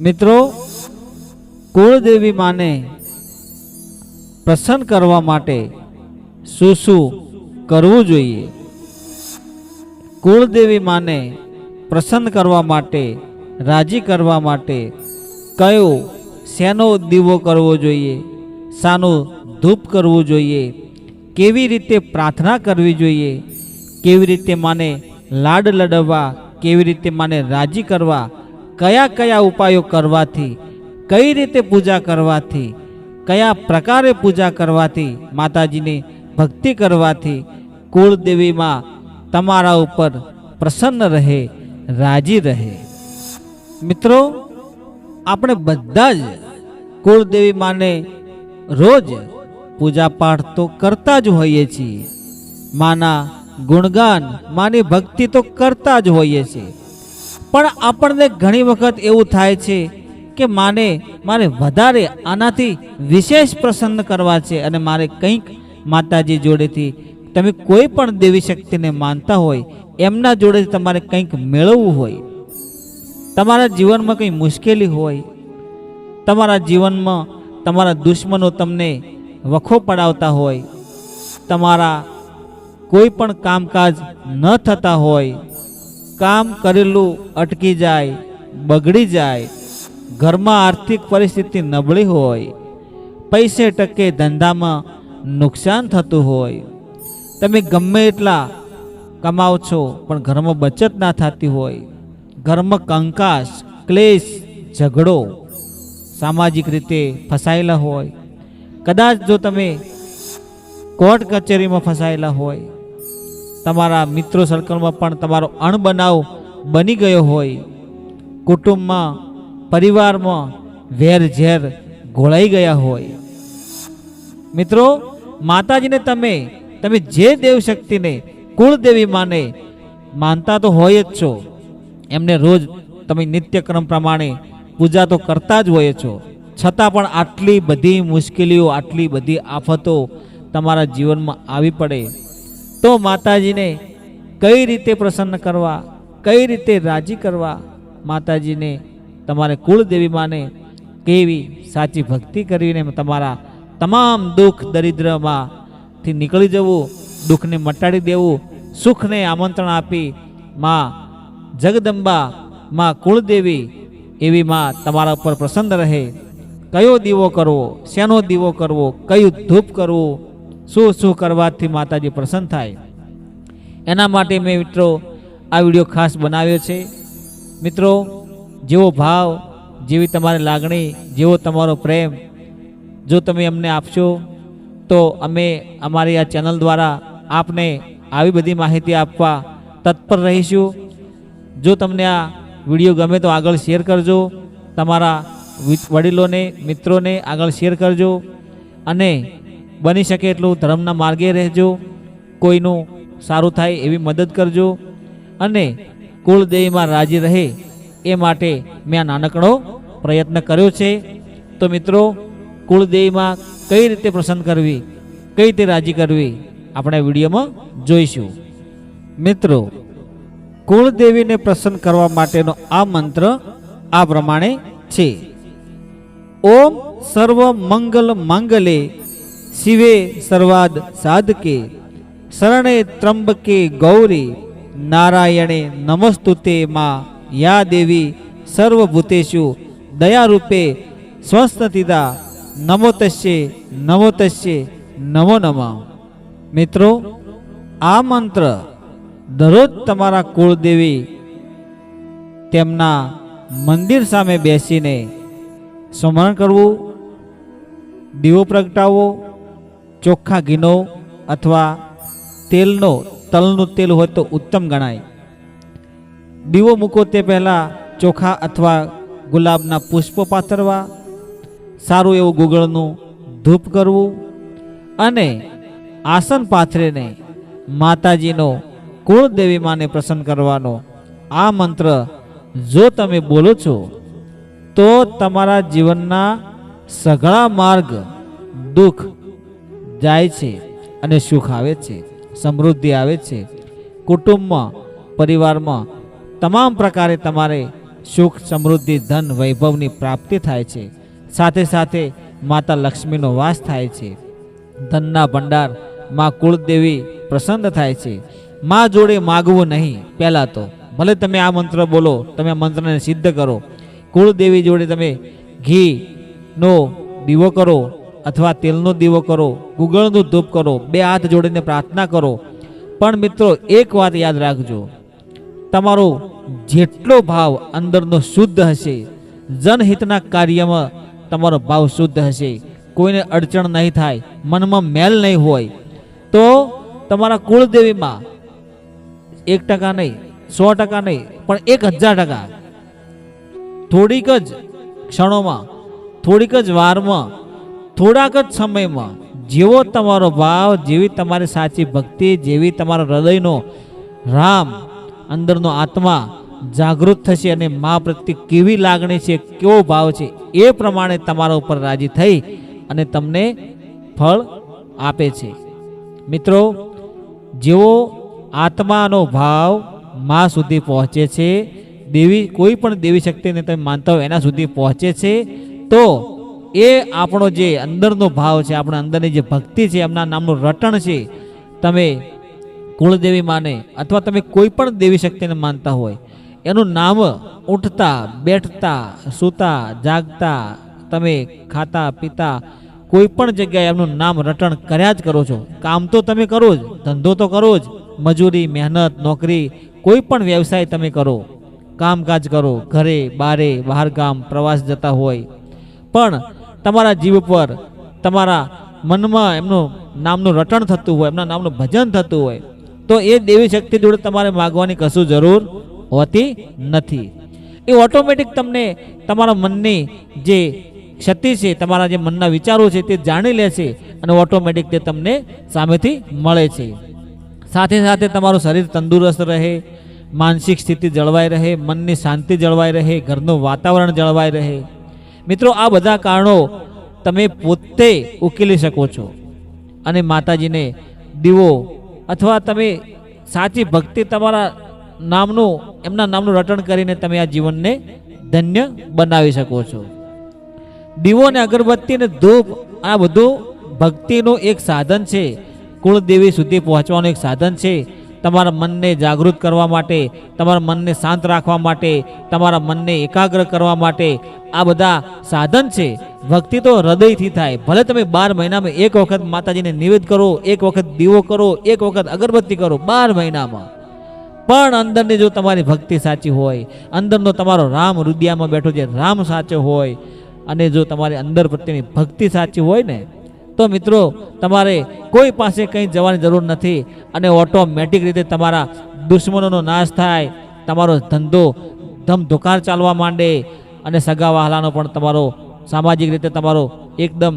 મિત્રો, કુળદેવી માને પ્રસન્ન કરવા માટે શું શું કરવું જોઈએ? કુળદેવી માને પ્રસન્ન કરવા માટે, રાજી કરવા માટે કયો શેનો દીવો કરવો જોઈએ? શાનું ધૂપ કરવું જોઈએ? કેવી રીતે પ્રાર્થના કરવી જોઈએ? કેવી રીતે માને લાડ લડવા? કેવી રીતે માને રાજી કરવા? કયા કયા ઉપાયો કરવાથી, કઈ રીતે પૂજા કરવાથી, કયા પ્રકારે પૂજા કરવાથી માતાજીની ભક્તિ કરવાથી કુળદેવીમાં તમારા ઉપર પ્રસન્ન રહે, રાજી રહે. મિત્રો, આપણે બધા જ કુળદેવી માને રોજ પૂજા પાઠ તો કરતા જ હોઈએ છીએ. માના ગુણગાન, માની ભક્તિ તો કરતા જ હોઈએ છીએ. પણ આપણને ઘણી વખત એવું થાય છે કે માને, મારે વધારે આનાથી વિશેષ પ્રસન્ન કરવા છે અને મારે કંઈક માતાજી જોડેથી, તમે કોઈ પણ દેવી શક્તિને માનતા હોય, એમના જોડેથી તમારે કંઈક મેળવવું હોય, તમારા જીવનમાં કંઈ મુશ્કેલી હોય, તમારા જીવનમાં તમારા દુશ્મનો તમને વખો પડાવતા હોય, તમારા કોઈ પણ કામકાજ ન થતા હોય કામ કરેલું અટકી જાય, બગડી જાય, ઘરમાં આર્થિક પરિસ્થિતિ નબળી હોય, પૈસે ટકે ધંધામાં નુકસાન થતું હોય. તમે ગમે એટલા કમાવ છો, પણ ઘરમાં બચત ના થતી હોય. ઘરમાં કંકાશ ક્લેશ, ઝઘડો સામાજિક રીતે ફસાયેલા હોય. કદાચ જો તમે કોર્ટ કચેરીમાં ફસાયેલા હોય તમારા મિત્રો સર્કલમાં પણ તમારો અણબનાવ બની ગયો હોય. કુટુંબમાં, પરિવારમાં વેર ઝેર ઘોળાઈ ગયા હોય. મિત્રો, માતાજીને તમે તમે જે દેવ શક્તિને કુળદેવી માને, માનતા તો હોય જ છો. એમને રોજ તમે નિત્યક્રમ પ્રમાણે પૂજા તો કરતા જ હોય છો. છતાં પણ આટલી બધી મુશ્કેલીઓ, આટલી બધી આફતો તમારા જીવનમાં આવી પડે. તો માતાજીને કઈ રીતે પ્રસન્ન કરવા, કઈ રીતે રાજી કરવા, માતાજીને તમારે કુળદેવી માને કેવી સાચી ભક્તિ કરીને તમારા તમામ દુઃખ દરિદ્રમાંથી નીકળી જવું, દુઃખને મટાડી દેવું, સુખને આમંત્રણ આપી માં જગદંબા, માં કુળદેવી એવી માં તમારા ઉપર પ્રસન્ન રહે. કયો દીવો કરવો, શેનો દીવો કરવો, કયું ધૂપ કરવું શું શું કરવાથી માતાજી પ્રસન્ન થાય? એના માટે મેં મિત્રો આ વીડિયો ખાસ બનાવ્યો છે. મિત્રો, જેવો ભાવ, જેવી તમારી લાગણી, જેવો તમારો પ્રેમ, જો તમે અમને આપશો, તો અમે અમારી આ ચેનલ દ્વારા આપને આવી બધી માહિતી આપવા તત્પર રહીશું. જો તમને આ વીડિયો ગમે તો આગળ શેર કરજો. તમારા વડીલોને, મિત્રોને આગળ શેર કરજો. અને બની શકે એટલું ધર્મના માર્ગે રહેજો, કોઈનું સારું થાય એવી મદદ કરજો અને કુળદેવીમાં રાજી રહે એ માટે મેં આ નાનકડો પ્રયત્ન કર્યો છે. તો મિત્રો, કુળદેવીમાં કઈ રીતે પ્રસન્ન કરવી, કઈ રીતે રાજી કરવી, આપણે વિડીયોમાં જોઈશું. મિત્રો, કુળદેવીને પ્રસન્ન કરવા માટેનો આ મંત્ર આ પ્રમાણે છે. ઓમ સર્વ મંગલ માંગલે શિવે સર્વાદ સાધકે, શરણે ત્રંબકે ગૌરી, નારાયણે નમસ્તુતે માં, યા દેવી સર્વભૂતેશુ દયારૂપે સ્વસ્તિદા નમો તસ્યે નમો તસ્યે નમો નમ. મિત્રો, આ મંત્ર દરરોજ તમારા કુળદેવી તેમના મંદિર સામે બેસીને સ્મરણ કરવું, દીવો પ્રગટાવવો ચોખ્ખા ઘીનો અથવા તેલનો, તલનું તેલ હોય તો ઉત્તમ ગણાય. દીવો મૂકો તે પહેલાં ચોખા અથવા ગુલાબના પુષ્પો પાથરવા, સારું એવું ગુગળનું ધૂપ કરવું અને આસન પાથરીને માતાજીનો કુળદેવી માને પ્રસન્ન કરવાનો આ મંત્ર જો તમે બોલો છો, તો તમારા જીવનના સઘળા માર્ગ દુઃખ જાય છે અને સુખ આવે છે, સમૃદ્ધિ આવે છે. કુટુંબમાં, પરિવારમાં તમામ પ્રકારે તમારે સુખ, સમૃદ્ધિ, ધન, વૈભવની પ્રાપ્તિ થાય છે. સાથે સાથે માતા લક્ષ્મીનો વાસ થાય છે. ધનના ભંડારમાં કુળદેવી પ્રસન્ન થાય છે. મા જોડે માગવું નહીં, પહેલાં તો. ભલે તમે આ મંત્ર બોલો, તમે મંત્રને સિદ્ધ કરો. કુળદેવી જોડે તમે ઘીનો દીવો કરો અથવા તેલનો દીવો કરો ગુગળનું ધૂપ કરો, બે હાથ જોડીને પ્રાર્થના કરો. પણ મિત્રો, એક વાત યાદ રાખજો. તમારો જેટલો ભાવ અંદરનો શુદ્ધ હશે, જનહિતના કાર્યમાં તમારો ભાવ શુદ્ધ હશે. કોઈને અડચણ નહીં થાય, મનમાં મેલ નહીં હોય. તો તમારા કુળદેવીમાં એક ટકા નહીં, સો ટકા નહીં, પણ એક હજાર ટકા. થોડીક જ ક્ષણોમાં, થોડીક જ વારમાં થોડાક જ સમયમાં જેવો તમારો ભાવ, જેવી તમારી સાચી ભક્તિ, જેવી તમારા હૃદયનો રામ, અંદરનો આત્મા જાગૃત થશે અને મા પ્રત્યે કેવી લાગણી છે, કેવો ભાવ છે, એ પ્રમાણે તમારા ઉપર રાજી થઈ અને તમને ફળ આપે છે. મિત્રો, જેવો આત્માનો ભાવ મા સુધી પહોંચે છે, દેવી કોઈ પણ દેવી શક્તિને તમે માનતા હોય એના સુધી પહોંચે છે, તો એ આપણો જે અંદરનો ભાવ છે, આપણા અંદરની જે ભક્તિ છે, એમના નામનું રટણ છે, તમે કુળદેવી માને અથવા તમે કોઈ પણ દેવી શક્તિને માનતા હોય, એનું નામ ઉઠતા, બેઠતા, સૂતા, જાગતા, તમે ખાતા, પીતા, કોઈ પણ જગ્યાએ એમનું નામ રટણ કર્યા જ કરો છો. કામ તો તમે કરો જ, ધંધો તો કરો જ, મજૂરી, મહેનત, નોકરી, કોઈ પણ વ્યવસાય તમે કરો, કામકાજ કરો, ઘરે, બારે બહાર ગામ પ્રવાસ જતા હોય. પણ તમારા જીવ પર તમારા મનમાં એમનું નામનું રટણ થતું હોય, એમના નામનું ભજન થતું હોય, તો એ દેવી શક્તિ જોડે તમારે માગવાની કશું જરૂર હોતી નથી. એ ઓટોમેટિક તમને તમારા મનની જે ક્ષતિ છે, તમારા જે મનના વિચારો છે તે જાણી લે છે અને ઓટોમેટિક તે તમને સામેથી મળે છે. સાથે સાથે તમારું શરીર તંદુરસ્ત રહે, માનસિક સ્થિતિ જળવાઈ રહે, મનની શાંતિ જળવાઈ રહે, ઘરનું વાતાવરણ જળવાઈ રહે મિત્રો, આ બધા કારણો તમે પોતે ઉકેલી શકો છો. અને માતાજીને દીવો અથવા તમે સાચી ભક્તિ તમારા નામનું, એમના નામનું રટણ કરીને તમે આ જીવનને ધન્ય બનાવી શકો છો. દીવો ને અગરબત્તી ને ધૂપ, આ બધું ભક્તિનું એક સાધન છે. કુળદેવી સુધી પહોંચવાનું એક સાધન છે. તમારા મનને જાગૃત કરવા માટે, તમારા મનને શાંત રાખવા માટે, તમારા મનને એકાગ્ર કરવા માટે આ બધા સાધન છે. ભક્તિ તો હૃદયથી થાય. ભલે તમે બાર મહિનામાં એક વખત માતાજીને નિવેદ કરો, એક વખત દીવો કરો, એક વખત અગરબત્તી કરો, બાર મહિનામાં. પણ અંદરની જો તમારી ભક્તિ સાચી હોય, અંદરનો તમારો રામ હૃદયામાં બેઠો જે રામ સાચો હોય, અને જો તમારી અંદર પ્રત્યેની ભક્તિ સાચી હોય ને તો મિત્રો, તમારે કોઈ પાસે કંઈ જવાની જરૂર નથી અને ઓટોમેટિક રીતે તમારા દુશ્મનોનો નાશ થાય, તમારો ધંધો ધમધોકાર ચાલવા માંડે અને સગા વહાલાનો પણ તમારો સામાજિક રીતે તમારો એકદમ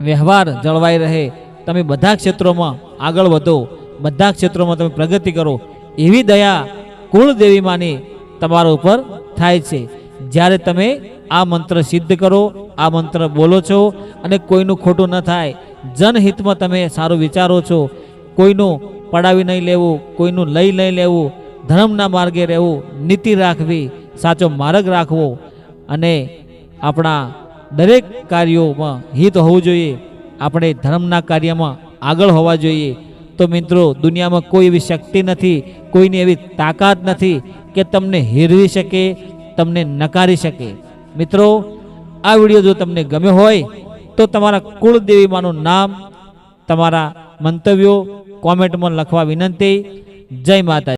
વ્યવહાર જળવાઈ રહે. તમે બધા ક્ષેત્રોમાં આગળ વધો, બધા ક્ષેત્રોમાં તમે પ્રગતિ કરો, એવી દયા કુળદેવીમાંની તમારા ઉપર થાય છે. જ્યારે તમે આ મંત્ર સિદ્ધ કરો, આ મંત્ર બોલો છો અને કોઈનું ખોટું ન થાય, જનહિતમાં તમે સારું વિચારો છો, કોઈનું પડાવી નહીં લેવું, કોઈનું લઈ નહીં લેવું, ધર્મના માર્ગે રહેવું, નીતિ રાખવી, સાચો માર્ગ રાખવો અને આપણા દરેક કાર્યોમાં હિત હોવું જોઈએ, આપણે ધર્મના કાર્યમાં આગળ હોવા જોઈએ. તો મિત્રો, દુનિયામાં કોઈ એવી શક્તિ નથી, કોઈની એવી તાકાત નથી કે તમને હેરવી શકે તમને નકારી શકે. મિત્રો, આ વીડિયો જો તમને ગમ્યો હોય, તો તમારા કુળદેવીમાંનું નામ, તમારા મંતવ્યો કોમેન્ટમાં લખવા વિનંતી. જય માતા